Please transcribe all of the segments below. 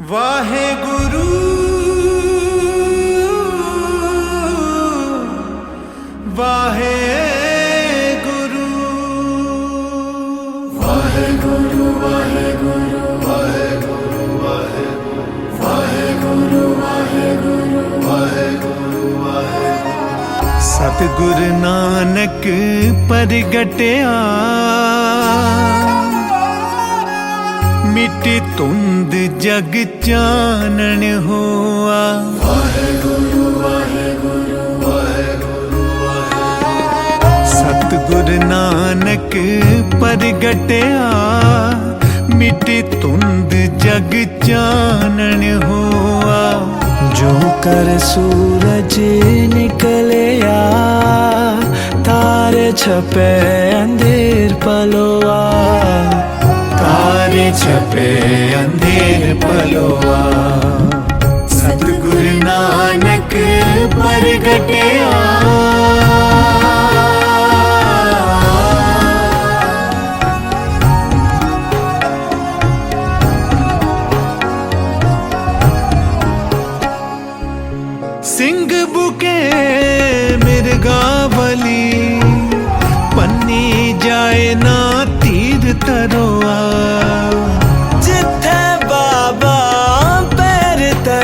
ਵਾਹਿਗੁਰੂ ਵਾਹਿਗੁਰੂ। ਸਤਿਗੁਰ ਨਾਨਕ ਪ੍ਰਗਟਿਆ। ਮਿਟੀ ਤੁੰਦ ਜਗ ਚਾਨਣ ਹੋਆ। ਵਾਹਿਗੁਰੂ ਵਾਹਿਗੁਰੂ ਵਾਹਿਗੁਰੂ ਸਤਿਗੁਰ ਨਾਨਕ ਪ੍ਰਗਟਿਆ, ਮਿਟੀ ਤੁੰਦ ਜਗ ਚਾਨਣ ਹੋਆ। ਜੋ ਕਰ ਸੂਰਜ ਨਿਕਲਿਆ, ਤਾਰੇ ਛਪੇ ਅੰਧੇਰ ਪਲੋਆ। ਸਤਿਗੁਰ ਨਾਨਕ ਪ੍ਰਗਟਿਆ ਸਿੰਘ ਬੁਕੇ ਮਿਰਗਾਵਲੀ ਪੰਨੀ ਜਾਏ ਨਾ ਤੀਰ ਤਰੋਆ जिथे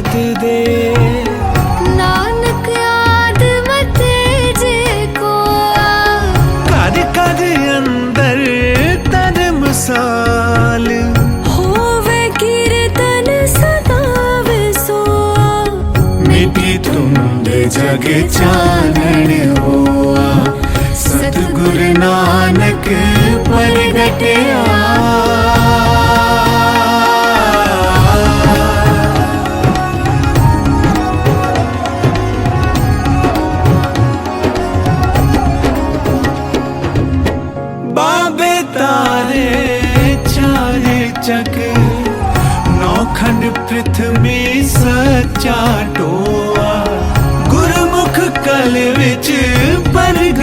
ਮਤ ਦੇ। ਨਾਨਕ ਯਾਦ ਮਤੇ ਜੇ ਕੋ ਕਦ ਕਦ ਅੰਦਰ ਤਨ ਮਸਾਲ। ਹੋਵੇ ਕੀਰਤਨ ਸਦਾ ਵਿਸੋ ਮਿਟੀ ਤੁੰਦ ਜਗ ਚਾਨਣ ਹੋਆ। ਸਤਗੁਰ ਨਾਮ ਚਾਰੇ ਚੱਕ ਨੌਖੰਡ ਪ੍ਰਥਮੇ ਸੱਚਾ ਟੋਆ। ਗੁਰਮੁਖ ਕਲ ਵਿੱਚ ਪ੍ਰਗਟਿਆ